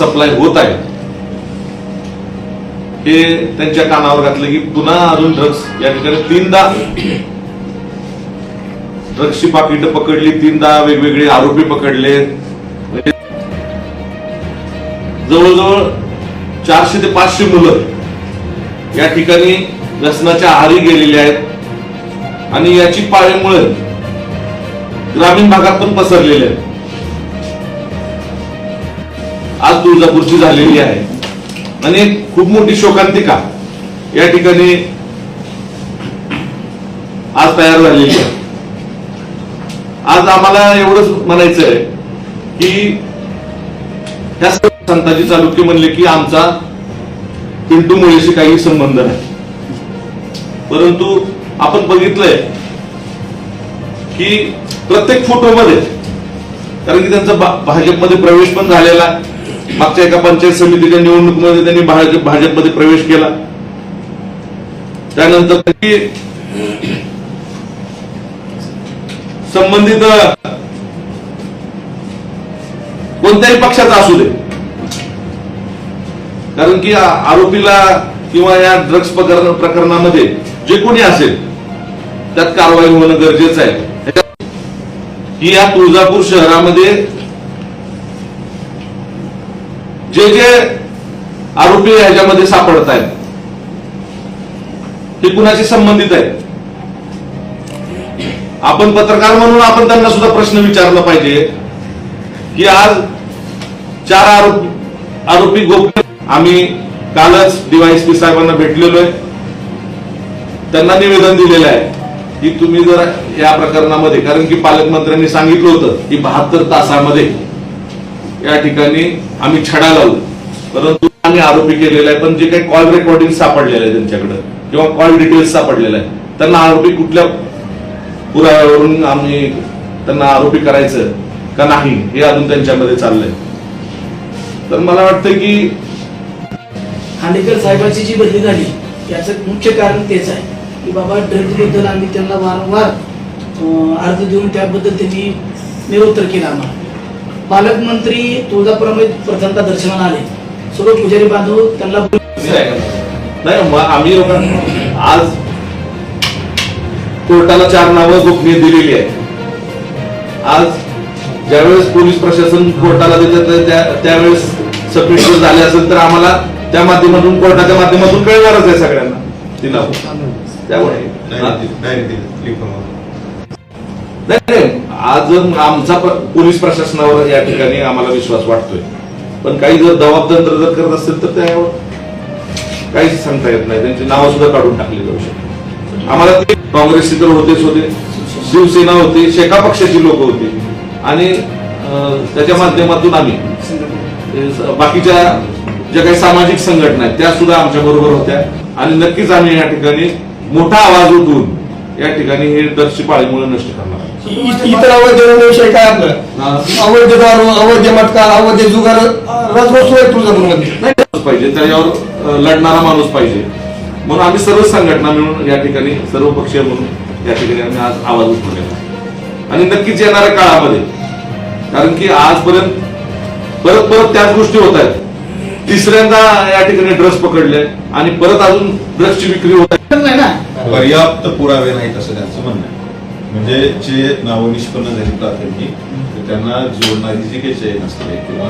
Supply होत आहे. हे त्यांच्या कानावर घातलं की पुन्हा अजून ड्रग्स या ठिकाणी तीनदा ड्रग्सची पाकिटं पकडली तीनदा वेगवेगळे आरोपी पकडले. जवळजवळ चारशे ते पाचशे मुलं या ठिकाणी व्यसनाच्या आहारी गेलेली आहेत. आणि याची पाळीमुळे ग्रामीण भागात पण पसरलेले आहेत. आज तुळजापूरची झालेली आहे. आणि एक खूप मोठी शोकांतिका या ठिकाणी आज तयार झालेली आहे. आज आम्हाला एवढंच म्हणायचं आहे की त्या संताजी चालुक्य म्हणले की आमचा पिंटू मुळेशी काही संबंध नाही. परंतु आपण बघितलंय की प्रत्येक फोटोमध्ये कारण की त्यांचा भाजपमध्ये प्रवेश पण झालेला आहे. मागच्या एका पंचायत समितीच्या निवडणुकीमध्ये त्यांनी भाजप भाजपमध्ये प्रवेश केला. त्यानंतर त्यांनी संबंधित कोणत्याही पक्षाचा असू दे. कारण की आरोपीला किंवा या ड्रग्ज प्रकरण प्रकरणामध्ये जे कोणी असेल त्यात कारवाई होणं गरजेचं आहे. की या तुळजापूर शहरामध्ये जे जे आरोपी ह्याच्यामध्ये सापडत आहेत ते कुणाशी संबंधित आहेत? आपण पत्रकार म्हणून आपण त्यांना सुद्धा प्रश्न विचारला पाहिजे की आज चार आरोपी आरोपी गोप्य आम्ही कालच डीवायएसपी साहेबांना भेटलेलो आहे. त्यांना निवेदन दिलेलं आहे की तुम्ही जर या प्रकरणामध्ये कारण की पालकमंत्र्यांनी सांगितलं होतं की बहात्तर तासामध्ये या ठिकाणी आम्ही छडा लावू. परंतु आम्ही आरोपी केलेला आहे पण जे काही कॉल रेकॉर्डिंग सापडलेलं आहे त्यांच्याकडे किंवा कॉल डिटेल्स सापडलेला आहे त्यांना आरोपी कुठल्या पुराव्यावरून आम्ही त्यांना आरोपी करायचं का नाही हे अजून त्यांच्यामध्ये चाललंय. तर मला वाटतं की खांडेकर साहेबांची जी बदली झाली याचं मुख्य कारण तेच आहे की बाबा ड्रग्जबद्दल आम्ही त्यांना वारंवार अर्ज देऊन त्याबद्दल त्यांनी निरोत्तर केला आम्हाला. पालकमंत्री तुळजापुरामध्ये प्रथमतः दर्शनाला आले सर्व पुजारी बांधव त्यांना बोल- नाही आम्ही लोकां- आज कोर्टाला चार नावं गोपनीय दिलेली आहेत आज ज्यावेळेस पोलीस प्रशासन कोर्टाला देतात त्या- त्यावेळेस सबमिट झाले असेल तर आम्हाला त्या माध्यमातून कोर्टाच्या माध्यमातून कळणारच आहे सगळ्यांना ती नावं त्यामुळे हा. नाही नाही. आज आमचा पोलीस प्रशासनावर या ठिकाणी आम्हाला विश्वास वाटतोय. पण काही जर जबाबदार जर करत असतील तर त्यावर काहीच सांगता येत नाही. त्यांची नावं सुद्धा काढून टाकली जाऊ शकतात आम्हाला ते काँग्रेसचे तर होतेच होते शिवसेना होती शेका पक्षाची लोक होती. आणि त्याच्या माध्यमातून आम्ही बाकीच्या ज्या काही सामाजिक संघटना आहेत त्या सुद्धा आमच्या बरोबर होत्या. आणि नक्कीच आम्ही या ठिकाणी मोठा आवाज उठवून या ठिकाणी हे दर्शी पाळीमुळे नष्ट करणार इतर अवैध व्यवसाय काय आपलं? अवैध दारू अवैध मटका अवैध जुगार आहे तुळजापूरमध्ये नाही माणूस पाहिजे. त्याच्यावर लढणारा माणूस पाहिजे. म्हणून आम्ही सर्व संघटना मिळून या ठिकाणी सर्व पक्षीय म्हणून या ठिकाणी आम्ही आज आवाज उठवलेला आहे. आणि नक्कीच येणाऱ्या काळामध्ये कारण की आजपर्यंत परत परत त्याच गोष्टी होत आहेत. तिसऱ्यांदा या ठिकाणी ड्रग्स पकडले आणि परत अजून ड्रग्सची विक्री होत आहे. नाही ना पर्याप्त पुरावे नाहीत असं त्यांचं म्हणणं आहे. म्हणजे जे नावं निष्पन्न झाली प्राथमिक तर त्यांना जोडणारी जी काही चैन असते किंवा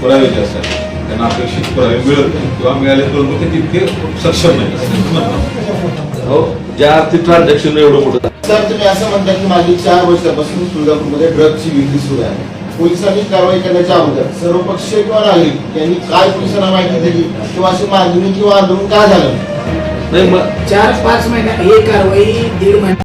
पुरावे जे असतात त्यांना अपेक्षित पुरावे मिळत नाही किंवा मिळाले परंतु ते तितके सक्षम नाही असं त्यांचं म्हणणं आहे. हो ज्या आर्थिक ट्रान्झॅक्शन एवढं मोठं सर तुम्ही असं म्हणता की मागील चार वर्षापासून तुळजापूरमध्ये ड्रग्जची विक्री सुरू आहे. पोलिसांनी कारवाई करण्याच्या अगोदर सर्व पक्षीय किंवा नागरिक यांनी काय पोलिसांना माहिती दिली? किंवा अशी मागणी किंवा आंदोलन का झालं? नाही मग चार पाच महिन्या हे कारवाई दीड महिना.